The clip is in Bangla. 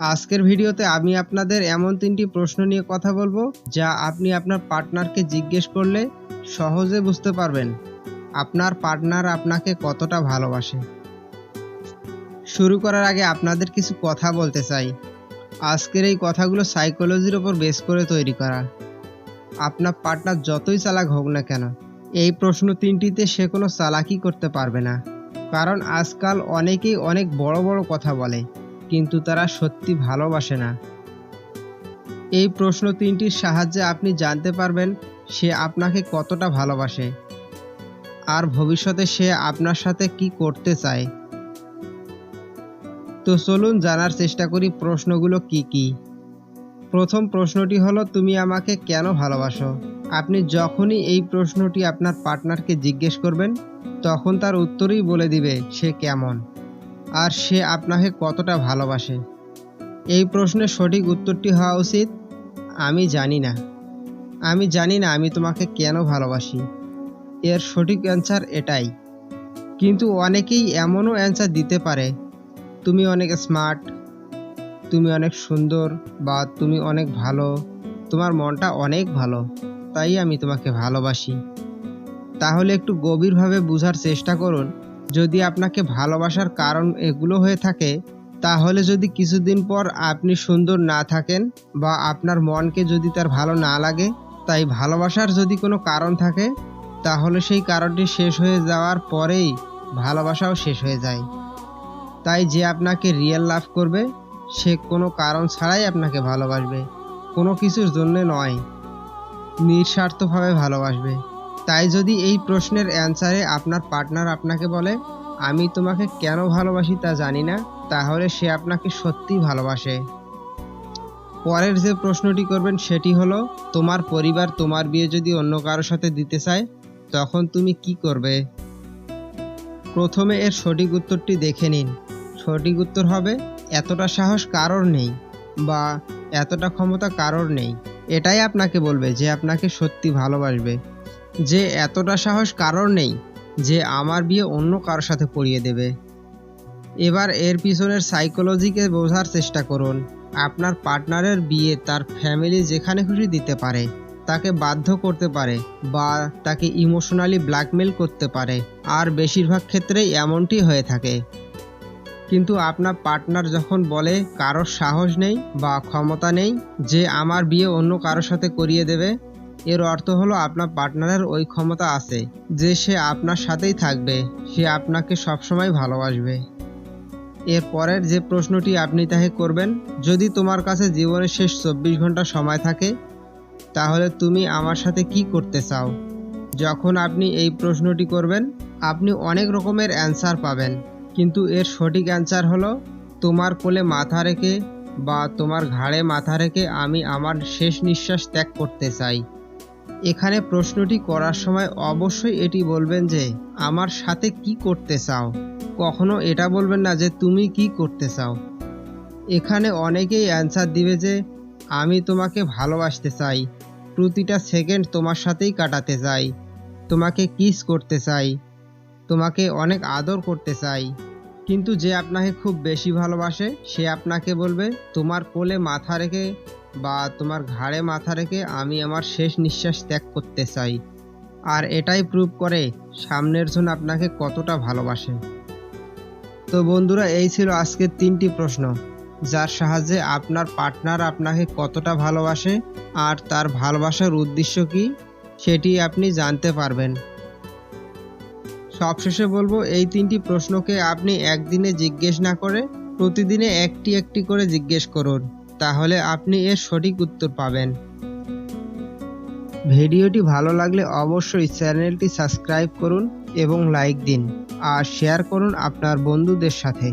আজকের ভিডিওতে আমি আপনাদের এমন তিনটি প্রশ্ন নিয়ে কথা বলব যা আপনি আপনার পার্টনারকে জিজ্ঞেস করলে সহজে বুঝতে পারবেন। আপনার পার্টনার আপনাকে কতটা ভালোবাসে। শুরু করার আগে আপনাদের কিছু কথা বলতে চাই। আজকের এই কথাগুলো সাইকোলজির ওপর বেস করে তৈরি করা। আপনার পার্টনার যতই চালাক হোক না কেন, এই প্রশ্ন তিনটিতে সে কোনো চালাকি করতে পারবে না। কারণ আজকাল অনেকেই অনেক বড় বড় কথা বলে। কিন্তু তারা সত্যি ভালোবাসে না। এই প্রশ্ন তিনটির সাহায্যে আপনি জানতে পারবেন সে আপনাকে কতটা ভালোবাসে আর ভবিষ্যতে সে আপনার সাথে কি করতে চায়। তো চলুন জানার চেষ্টা করি প্রশ্নগুলো কি কি। প্রথম প্রশ্নটি হলো, তুমি আমাকে কেন ভালোবাসো? আপনি যখনই এই প্রশ্নটি আপনার পার্টনারকে জিজ্ঞেস করবেন, তখন তার উত্তরই বলে দিবে সে কেমন। আর সে আপনাকে কতটা ভালোবাসে? এই প্রশ্নের সঠিক উত্তরটি হওয়া উচিত, আমি জানি না। আমি জানি না আমি তোমাকে কেন ভালোবাসি। এর সঠিক অ্যান্সার এটাই। কিন্তু অনেকেই এমনও অ্যান্সার দিতে পারে, তুমি অনেক স্মার্ট তুমি অনেক সুন্দর বা তুমি অনেক ভালো, তোমার মনটা অনেক ভালো, তাই আমি তোমাকে ভালোবাসি। তাহলে একটু গভীরভাবে বোঝার চেষ্টা করুন যদি আপনাকে ভালোবাসার কারণ এগুলো হয়ে থাকে, তাহলে যদি কিছুদিন পর আপনি সুন্দর না থাকেন বা আপনার মনকে যদি তার ভালো না লাগে, তাই ভালোবাসার যদি কোনো কারণ থাকে, তাহলে সেই কারণটি শেষ হয়ে যাওয়ার পরেই ভালোবাসাও শেষ হয়ে যায়। তাই যে আপনাকে রিয়েল লাভ করবে, সে কোনো কারণ ছাড়াই আপনাকে ভালোবাসবে। কোনো কিছুর জন্য নয়, নিঃস্বার্থভাবে ভালোবাসবে। তাই যদি এই প্রশ্নের অ্যান্সারে আপনার পার্টনার আপনাকে বলে, আমি তোমাকে কেন ভালোবাসি তা জানি না, তাহলে সে আপনাকে সত্যি ভালোবাসে। পরের যে প্রশ্নটি করবেন সেটি হলো, তোমার পরিবার তোমার বিয়ে যদি অন্য কারোর সাথে দিতে চায়, তখন তুমি কি করবে? প্রথমে এর সঠিক উত্তরটি দেখে নিন। সঠিক উত্তর হবে, এতটা সাহস কারোর নেই বা এতটা ক্ষমতা কারোর নেই। এটাই আপনাকে বলবে যে আপনাকে সত্যি ভালোবাসবে। যে এতটা সাহস কারোর নেই যে আমার বিয়ে অন্য কারোর সাথে পড়িয়ে দেবে। এবার এর পিছনের সাইকোলজিকে বোঝার চেষ্টা করুন। আপনার পার্টনারের বিয়ে তার ফ্যামিলি যেখানে খুশি দিতে পারে, তাকে বাধ্য করতে পারে বা তাকে ইমোশনালি ব্ল্যাকমেল করতে পারে। আর বেশিরভাগ ক্ষেত্রেই এমনটি হয়ে থাকে। কিন্তু আপনার পার্টনার যখন বলে, কারোর সাহস নেই বা ক্ষমতা নেই যে আমার বিয়ে অন্য কারোর সাথে করিয়ে দেবে এর অর্থ হলো আপনার পার্টনারের ওই ক্ষমতা আছে, যে সে আপনার সাথেই থাকবে, সে আপনাকে সবসময় ভালোবাসবে। এর পরের যে প্রশ্নটি আপনি তাকে করবেন, যদি তোমার কাছে জীবনের শেষ চব্বিশ ঘণ্টা সময় থাকে, তাহলে তুমি আমার সাথে কি করতে চাও? যখন আপনি এই প্রশ্নটি করবেন, আপনি অনেক রকমের অ্যান্সার পাবেন, কিন্তু এর সঠিক অ্যান্সার হলো, তোমার কোলে মাথা রেখে বা তোমার ঘাড়ে মাথা রেখে আমি আমার শেষ নিঃশ্বাস ত্যাগ করতে চাই। এখানে প্রশ্নটি করার সময় অবশ্যই এটি বলবেন যে, আমার সাথে কি করতে চাও? কখনো এটা বলবেন না যে, তুমি কি করতে চাও? এখানে অনেকেই অ্যান্সার দিবে যে, আমি তোমাকে ভালোবাসতে চাই। প্রতিটা সেকেন্ড তোমার সাথেই কাটাতে চাই। তোমাকে কিস করতে চাই। তোমাকে অনেক আদর করতে চাই। কিন্তু যে আপনাকে খুব বেশি ভালোবাসে, সে আপনাকে বলবে, তোমার কোলে মাথা রেখে বা তোমার ঘাড়ে মাথা রেখে আমি আমার শেষ নিঃশ্বাস ত্যাগ করতে চাই। আর এটাই প্রুভ করে সামনের জন আপনাকে কতটা ভালোবাসে। তো বন্ধুরা, এই ছিল আজকের তিনটি প্রশ্ন, যার সাহায্যে আপনার পার্টনার আপনাকে কতটা ভালোবাসে আর তার ভালোবাসার উদ্দেশ্য কি সেটি আপনি জানতে পারবেন। সবশেষে বলব, এই তিনটি প্রশ্নকে আপনি একদিনে জিজ্ঞেস না করে প্রতিদিনে একটি একটি করে জিজ্ঞেস করুন। তাহলে আপনি এর সঠিক উত্তর পাবেন। ভিডিওটি ভালো লাগলে অবশ্যই চ্যানেলটি সাবস্ক্রাইব করুন এবং লাইক দিন, আর শেয়ার করুন আপনার বন্ধুদের সাথে।